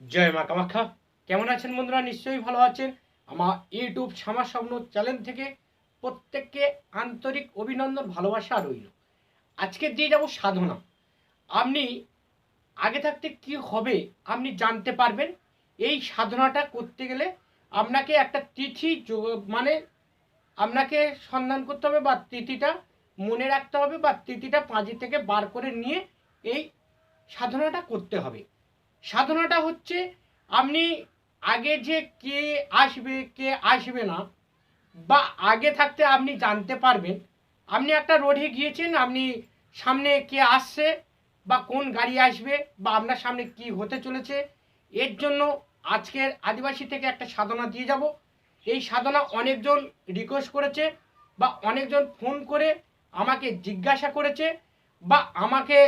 জয় মা কামাখ্যা। কেমন আছেন বন্ধুরা? নিশ্চয়ই ভালো আছেন। আমার ইউটিউব শ্যামা স্বপ্ন চ্যানেল থেকে প্রত্যেককে আন্তরিক অভিনন্দন, ভালোবাসা রইল। আজকে দিয়ে যাব সাধনা। আপনি আগে থাকতে কি হবে আপনি জানতে পারবেন। এই সাধনাটা করতে গেলে আপনাকে একটা তিথি মানে আপনাকে সন্ধান করতে হবে বা তিথিটা মনে রাখতে হবে বা তিথিটা পাঁজি থেকে বার করে নিয়ে এই সাধনাটা করতে হবে। সাধনাটা হচ্ছে আপনি আগে যে কে আসবে কে আসবে না, বা আগে থাকতে আপনি জানতে পারবেন। আপনি একটা রোডে গিয়েছেন, আপনি সামনে কে আসছে, বা কোন গাড়ি আসবে, বা আপনার সামনে কি হতে চলেছে, এর জন্য আজকের আদিবাসী থেকে একটা সাধনা দিয়ে যাব। এই সাধনা অনেকজন রিকোয়েস্ট করেছে, বা অনেকজন ফোন করে আমাকে জিজ্ঞাসা করেছে, বা আমাকে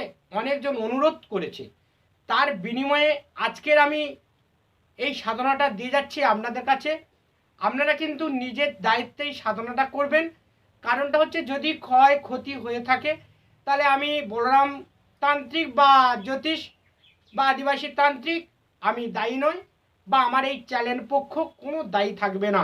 অনেকজন অনুরোধ করেছে। তার বিনিময়ে আজকের আমি এই সাধনাটা দিয়ে যাচ্ছি আপনাদের কাছে। আপনারা কিন্তু নিজের দায়িত্বেই সাধনাটা করবেন। কারণটা হচ্ছে যদি ক্ষয় ক্ষতি হয়ে থাকে, তাহলে আমি বলরাম তান্ত্রিক বা জ্যোতিষ বা আদিবাসী তান্ত্রিক, আমি দায়ী নই বা আমার এই চ্যানেল পক্ষ কোনো দায়ী থাকবে না।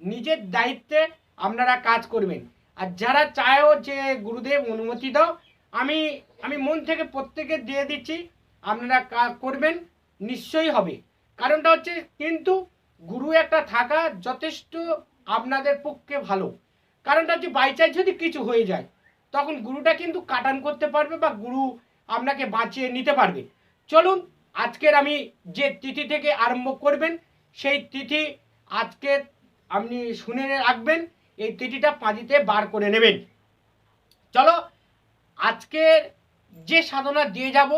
নিজের দায়িত্বে আপনারা কাজ করবেন। আর যারা চায়ও যে গুরুদেব অনুমতি দাও, আমি আমি মন থেকে প্রত্যেকে দিয়ে দিচ্ছি আপনারা করবেন নিশ্চয়ই হবে। কারণটা হচ্ছে কিন্তু গুরু একটা থাকা যথেষ্ট আপনাদের পক্ষে ভালো। কারণটা হচ্ছে বাইচান্স যদি কিছু হয়ে যায়, তখন গুরুটা কিন্তু কাটান করতে পারবে বা গুরু আপনাকে বাঁচিয়ে নিতে পারবে। চলুন, আজকের আমি যে তিথি থেকে আরম্ভ করবেন, সেই তিথি আজকে আপনি শুনে রাখবেন, এই তিথিটা পাঁজিতে বার করে নেবেন। চলো, আজকের যে সাধনা দিয়ে যাব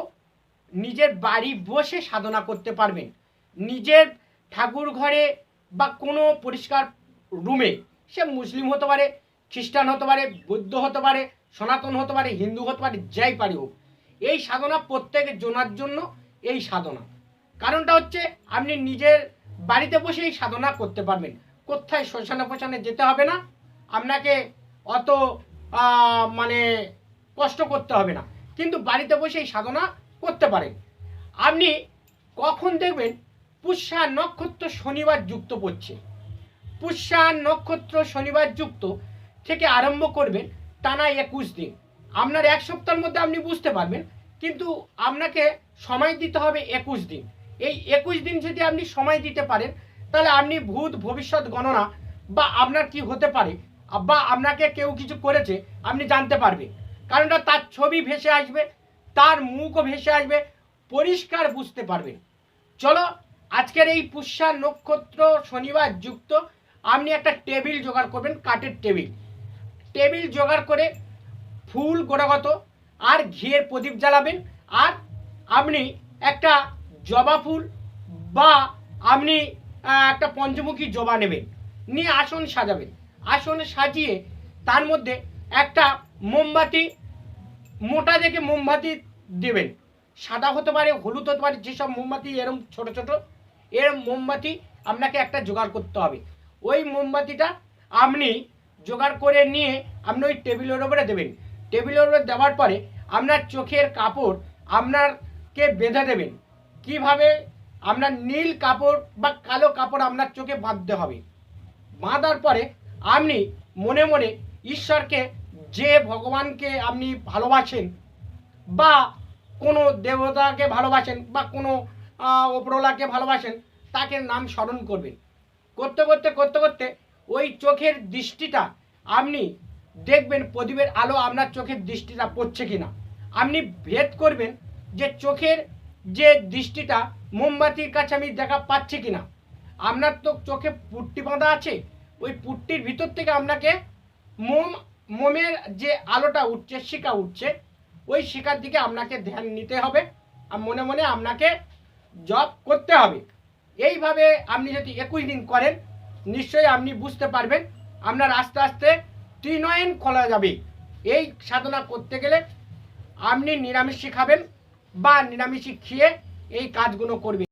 নিজের বাড়ি বসে সাধনা করতে পারবেন। নিজের ঠাকুর ঘরে বা কোনো পরিষ্কার রুমে, সে মুসলিম হতে পারে, খ্রিস্টান হতে পারে, বৌদ্ধ হতে পারে, সনাতন হতে পারে, হিন্দু হতে পারে, যাই পারে হোক, এই সাধনা প্রত্যেক জনার জন্য এই সাধনা। কারণটা হচ্ছে আপনি নিজের বাড়িতে বসে এই সাধনা করতে পারবেন। কোথায় শ্মশানে ফোশানে যেতে হবে না, আপনাকে অত মানে কষ্ট করতে হবে না। কিন্তু বাড়িতে বসে এই সাধনা করতে পারেন। আপনি কখন দেখবেন পুষ্যা নক্ষত্র শনিবার যুক্ত পড়ছে। পুষ্যা নক্ষত্র শনিবার যুক্ত থেকে আরম্ভ করবেন টানা একুশ দিন। আপনার এক সপ্তাহের মধ্যে আপনি বুঝতে পারবেন, কিন্তু আপনাকে সময় দিতে হবে একুশ দিন। এই একুশ দিন যদি আপনি সময় দিতে পারেন, তাহলে আপনি ভূত ভবিষ্যৎ গণনা বা আপনার কি হতে পারে বা আপনাকে কেউ কিছু করেছে, আপনি জানতে পারবেন। কারণটা তার ছবি ভেসে আসবে তার মুখও ভেসে আসবে, পরিষ্কার বুঝতে পারবেন চলো, আজকের এই পুষ্যা নক্ষত্র শনিবার যুক্ত, আপনি একটা টেবিল জোগাড় করবেন, কাঠের টেবিল। টেবিল জোগাড় করে ফুল গোড়াগত আর ঘিয়ের প্রদীপ জ্বালাবেন, আর আপনি একটা জবা ফুল বা আপনি একটা পঞ্চমুখী জবা নেবেন, নিয়ে আসন সাজাবেন। আসন সাজিয়ে তার মধ্যে একটা মোমবাতি মোটা দেখে মোমবাতি দেবেন। সাদা হতে পারে, হলুদ হতে পারে, যেসব মোমবাতি এরম ছোট ছোট এরম মোমবাতি আপনাকে একটা জোগাড় করতে হবে। ওই মোমবাতিটা আপনি জোগাড় করে নিয়ে আপনি ওই টেবিলের ওপরে দেবেন। টেবিলের ওপরে দেওয়ার পরে আপনার চোখের কাপড় আপনারকে বেঁধে দেবেন। কীভাবে? আপনার নীল কাপড় বা কালো কাপড় আপনার চোখে বাঁধতে হবে। বাঁধার পরে আপনি মনে মনে ঈশ্বরকে যে ভগবানকে আপনি ভালোবাসেন বা কোনো দেবতাকে ভালোবাসেন বা কোনো ওপরওয়ালাকে ভালোবাসেন, তাকে নাম স্মরণ করবেন। করতে করতে করতে করতে ওই চোখের দৃষ্টিটা আপনি দেখবেন, প্রদীপের আলো আপনার চোখের দৃষ্টিটা পড়ছে কিনা। আপনি ভেদ করবেন যে চোখের যে দৃষ্টিটা মোমবাতির কাছে আমি দেখা পাচ্ছি কিনা। আপনার তো চোখে পুট্টি বাঁধা আছে, ওই পুট্টির ভিতর থেকে আপনাকে মোম মোমের যে আলোটা উঠছে শিকা উঠছে, ওই শিকার দিকে আপনাকে ধ্যান নিতে হবে আর মনে মনে আপনাকে জব করতে হবে। এইভাবে আপনি যদি একুশ দিন করেন, নিশ্চয়ই আপনি বুঝতে পারবেন আপনার আস্তে আস্তে ত্রিনয়ন খোলা যাবে। এই সাধনা করতে গেলে আপনি নিরামিষ খাবেন বা নিরামিষ খেয়ে এই কাজগুলো করবেন।